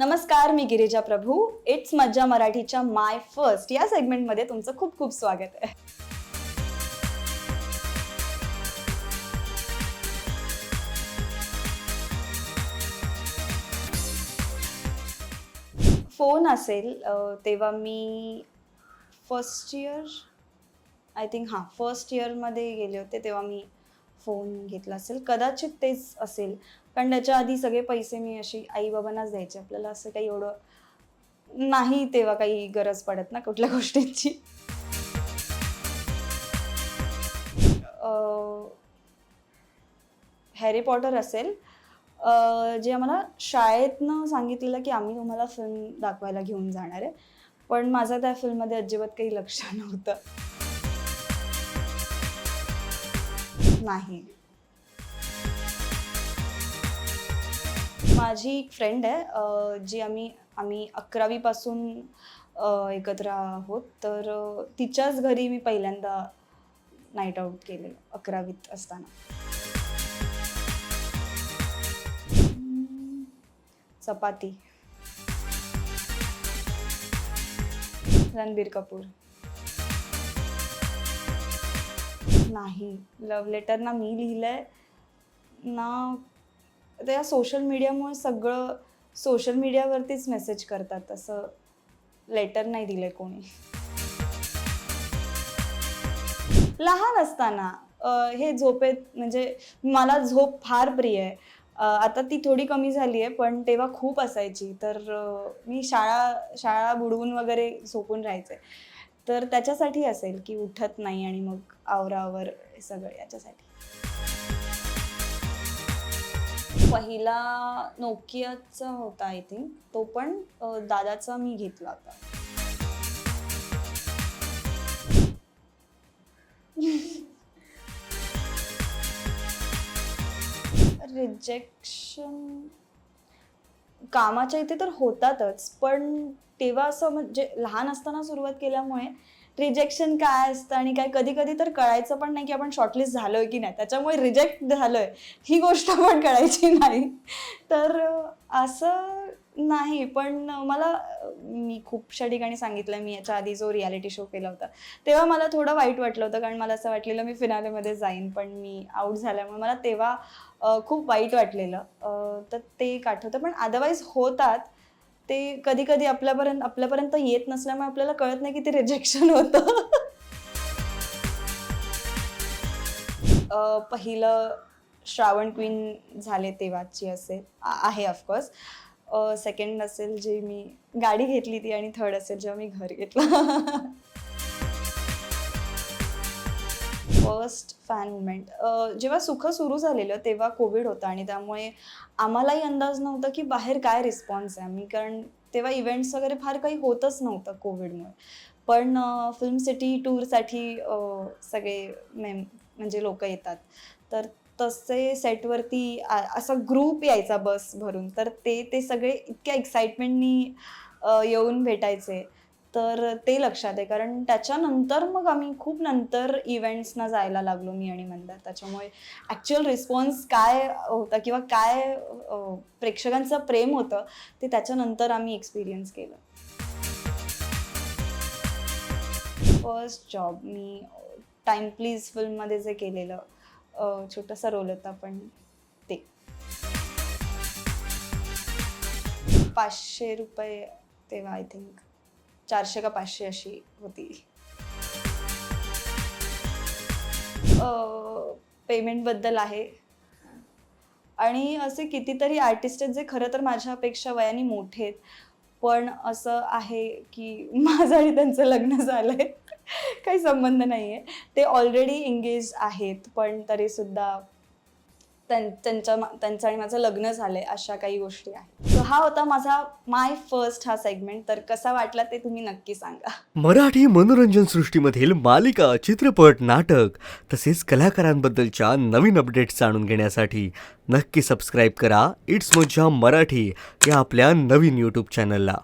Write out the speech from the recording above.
नमस्कार मी गिरिजा प्रभू. इट्स मज्जा मराठीच्या माय फर्स्ट या सेगमेंटमध्ये तुमचं खूप खूप स्वागत आहे. फोन असेल तेव्हा मी फर्स्ट इयर आय थिंक हां फर्स्ट इयरमध्ये गेले होते तेव्हा मी फोन घेतला असेल. कदाचित तेच असेल. कारण त्याच्या आधी सगळे पैसे मी अशी आई बाबांनाच द्यायचे. आपल्याला असं काही एवढं नाही तेव्हा काही गरज पडत ना कुठल्या गोष्टींची. हॅरी पॉटर असेल. जे आम्हाला शाळेतनं सांगितलेलं की आम्ही तुम्हाला फिल्म दाखवायला घेऊन जाणार आहे. पण माझं त्या फिल्ममध्ये अजिबात काही लक्ष नव्हतं. नाही. माझी एक फ्रेंड आहे जी आम्ही आम्ही अकरावीपासून एकत्र आहोत. तर तिच्याच घरी मी पहिल्यांदा नाईट आऊट केले अकरावीत असताना. चपाती. रणबीर कपूर. नाही लव्ह लेटर ना मी लिहिलंय ना त्या सोशल मीडियामुळे सगळं सोशल मीडियावरतीच मेसेज करतात. असं लेटर नाही दिले कोणी. लहान असताना अं, हे झोपेत म्हणजे मला झोप फार प्रिय आहे. आता ती थोडी कमी झाली आहे पण तेव्हा खूप असायची. तर मी शाळा शाळा बुडवून वगैरे झोपून राहायचे. तर त्याच्यासाठी असेल की उठत नाही आणि मग आवरावर हे सगळं याच्यासाठी. पहिला नोकियाचा होता आय थिंक तो पण दादाचा मी घेतला होता. रिजेक्शन कामाच्या इथे तर होतातच पण तेव्हा असं म्हणजे लहान असताना सुरुवात केल्यामुळे रिजेक्शन काय असतं आणि काय? कधी कधी तर कळायचं पण नाही की आपण शॉर्टलिस्ट झालोय की नाही. त्याच्यामुळे रिजेक्ट झालोय. ही गोष्ट पण कळायची नाही. तर असं नाही. पण मला मी खूपशा ठिकाणी सांगितलं मी याच्या आधी जो रियालिटी शो केला होता तेव्हा मला थोडं वाईट वाटलं होतं. कारण मला असं वाटलेलं मी फिनालेमध्ये जाईन पण मी आऊट झाल्यामुळे मला तेव्हा खूप वाईट वाटलेलं. तर ते एक आठवतं. पण अदरवाईज होतात. ते कधी कधी आपल्यापर्यंत आपल्यापर्यंत येत नसल्यामुळे आपल्याला कळत नाही की ते रिजेक्शन होतं. पहिलं श्रावण क्वीन झाले तेव्हाची असेल आ- आहे ऑफकोर्स सेकंड असेल जे मी गाडी घेतली ती आणि थर्ड असेल जेव्हा मी घर घेतलं. फर्स्ट फॅन मुमेंट जेव्हा सुख सुरू झालेलं तेव्हा कोविड होता आणि त्यामुळे आम्हालाही अंदाज नव्हता की बाहेर काय रिस्पॉन्स आहे. आम्ही कारण तेव्हा इव्हेंट्स वगैरे फार काही होतच नव्हतं कोविडमुळे पण फिल्म सिटी टूरसाठी सगळे मेम म्हणजे लोक येतात. तर तसे सेटवरती असा ग्रुप यायचा बस भरून. तर ते ते सगळे इतक्या एक्साइटमेंटनी येऊन भेटायचे. तर ते लक्षात आहे. कारण त्याच्यानंतर मग आम्ही खूप नंतर इव्हेंट्सना जायला लागलो मी आणि मंदार. त्याच्यामुळे ॲक्च्युअल रिस्पॉन्स काय होता किंवा काय प्रेक्षकांचं प्रेम होतं ते त्याच्यानंतर आम्ही एक्सपिरियन्स केलं. फर्स्ट जॉब मी टाइम प्लीज फिल्ममध्ये जे केलेलं छोटंसं रोल होता पण ते. पाचशे रुपये तेव्हा आय थिंक चारशे का पाचशे अशी होती. पेमेंटबद्दल आहे. आणि असे कितीतरी आर्टिस्ट आहेत जे खरं तर माझ्यापेक्षा वयाने मोठे आहेत. पण असं आहे की माझं आणि त्यांचं लग्न झालं आहे काही संबंध नाही आहे ते ऑलरेडी एंगेज आहेत पण तरीसुद्धा त्यांच्या त्यांचं आणि माझं लग्न झालंय अशा काही गोष्टी आहेत. हा होता माझा माय फर्स्ट हा सेगमेंट तर कसा वाटला ते तुम्ही नक्की सांगा. मराठी मनोरंजन सृष्टीमधील मालिका चित्रपट नाटक तसेच कलाकारांबद्दलच्या नवीन अपडेट्स जाणून घेण्यासाठी नक्की सबस्क्राईब करा. इट्स मज्जा मराठी या आपल्या नवीन यूट्यूब चॅनलला